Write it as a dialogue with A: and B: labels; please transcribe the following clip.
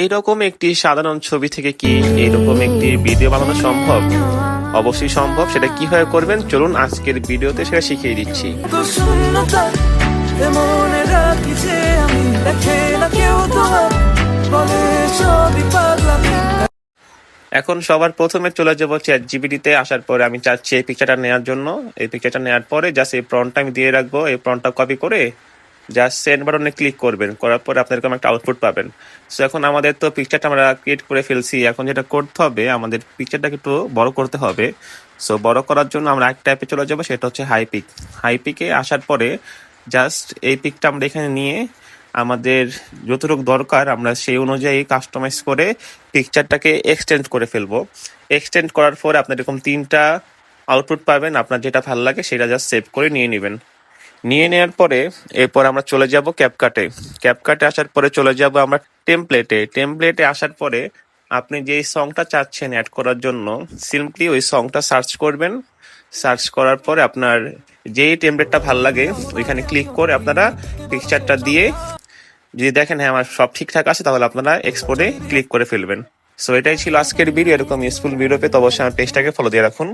A: এইরকম একটি সাধারণ ছবি থেকে কি এইরকম একটি ভিডিও বানানো সম্ভব? অবশ্যই সম্ভব। সেটা কীভাবে করবেন? চলুন আজকের ভিডিওতে সেটা শিখিয়ে দিচ্ছি। এখন সবার প্রথমে চলে যাব চ্যাট জিবিটিতে আসার পরে আমি চাচ্ছি এই পিকচারটা নেওয়ার জন্য। এই পিকচারটা নেওয়ার পরে জাস্ট এই প্রনটা আমি দিয়ে রাখব। এই প্রনটা কপি করে জাস্ট সেন্ড বাটনে ক্লিক করবেন, করার পরে আপনার এরকম একটা আউটপুট পাবেন। সো এখন আমাদের তো পিকচারটা আমরা ক্রিয়েট করে ফেলছি। এখন যেটা করতে হবে, আমাদের পিকচারটাকে একটু বড় করতে হবে। সো বড় করার জন্য আমরা এক টাইপে চলে যাব, সেটা হচ্ছে হাই পিক হাই পিকে আসার পরে জাস্ট এই পিকটা আমরা এখানে নিয়ে আমাদের যতটুকু দরকার আমরা সেই অনুযায়ী কাস্টমাইজ করে পিকচারটাকে এক্সটেন্ড করে ফেলব। এক্সটেন্ড করার পরে আপনার এরকম তিনটা আউটপুট পাবেন। আপনার যেটা ভালো লাগে সেটা জাস্ট সেভ করে নিয়ে নেবেন। নিয়ে নেওয়ার পরে এরপর আমরা চলে যাব ক্যাপকাটে ক্যাপকাটে আসার পরে চলে যাব আমরা টেমপ্লেটে টেমপ্লেটে আসার পরে আপনি যেই সংটা চাচ্ছেন অ্যাড করার জন্য সিম্পলি ওই সংটা সার্চ করবেন। সার্চ করার পরে আপনার যেই টেমপ্লেটটা ভালো লাগে, ওইখানে ক্লিক করে আপনারা পিকচারটা দিয়ে যদি দেখেন হ্যাঁ আমার সব ঠিকঠাক আছে, তাহলে আপনারা এক্সপোর্টে ক্লিক করে ফেলবেন। সো এটাই ছিল আজকের ভিডিও এরকম ইউজফুল ভিডিও পেতে অবশ্যই আমার পেজটাকে ফলো দিয়ে রাখুন।